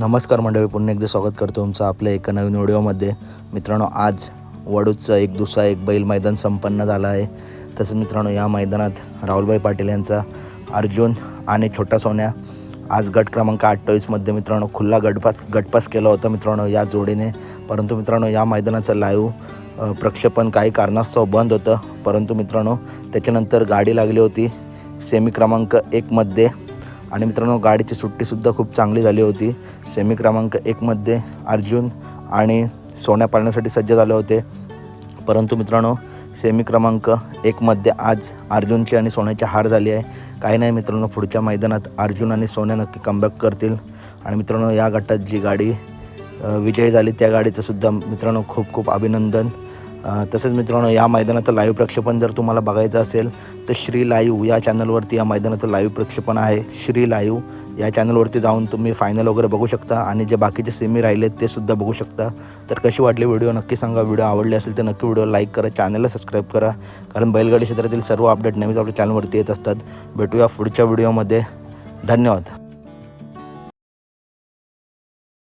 नमस्कार मंडळी पुन्हा एकदा स्वागत करतो तुमचं आपल्या एका नवीन व्हिडिओमध्ये. मित्रांनो आज वडूचं एक दुसरा एक बैल मैदान संपन्न झालं आहे. तसंच मित्रांनो या मैदानात राहुलभाई पाटील यांचा अर्जुन आणि छोटा सोन्या आज गट क्रमांक अठ्ठावीसमध्ये मित्रांनो खुल्ला गटपास गटपास केला होता मित्रांनो या जोडीने. परंतु मित्रांनो या मैदानाचं लाईव्ह प्रक्षेपण काही कारणास्तव बंद होतं. परंतु मित्रांनो त्याच्यानंतर गाडी लागली होती. सेमी क्रमांक एकमध्ये आणि मित्रांनो गाडीची सुट्टीसुद्धा खूप चांगली झाली होती. सेमी क्रमांक एकमध्ये अर्जुन आणि सोन्या पाळण्यासाठी सज्ज झाले होते. परंतु मित्रांनो सेमी क्रमांक एकमध्ये आज अर्जुनची आणि सोन्याची हार झाली आहे. काही नाही मित्रांनो पुढच्या मैदानात अर्जुन आणि सोन्या नक्की कमबॅक करतील. आणि मित्रांनो या गटात जी गाडी विजयी झाली त्या गाडीचं सुद्धा मित्रांनो खूप खूप अभिनंदन. तसेच मित्रांनो या मैदानाचं लाईव्ह प्रक्षेपण जर तुम्हाला बघायचं असेल तर श्री लाईव्ह या चॅनलवरती या मैदानाचं लाईव्ह प्रक्षेपण आहे. श्री लाईव्ह या चॅनलवरती जाऊन तुम्ही फायनल वगैरे बघू शकता आणि जे बाकीचे सेमी राहिलेत ते सुद्धा बघू शकता. तर कशी वाटली व्हिडिओ नक्की सांगा. व्हिडिओ आवडली असेल तर नक्की व्हिडिओ लाईक करा चॅनलला सबस्क्राईब करा. कारण बैलगाडी क्षेत्रातील सर्व अपडेट नेहमीच आपल्या चॅनलवरती येत असतात. भेटूया पुढच्या व्हिडिओमध्ये धन्यवाद.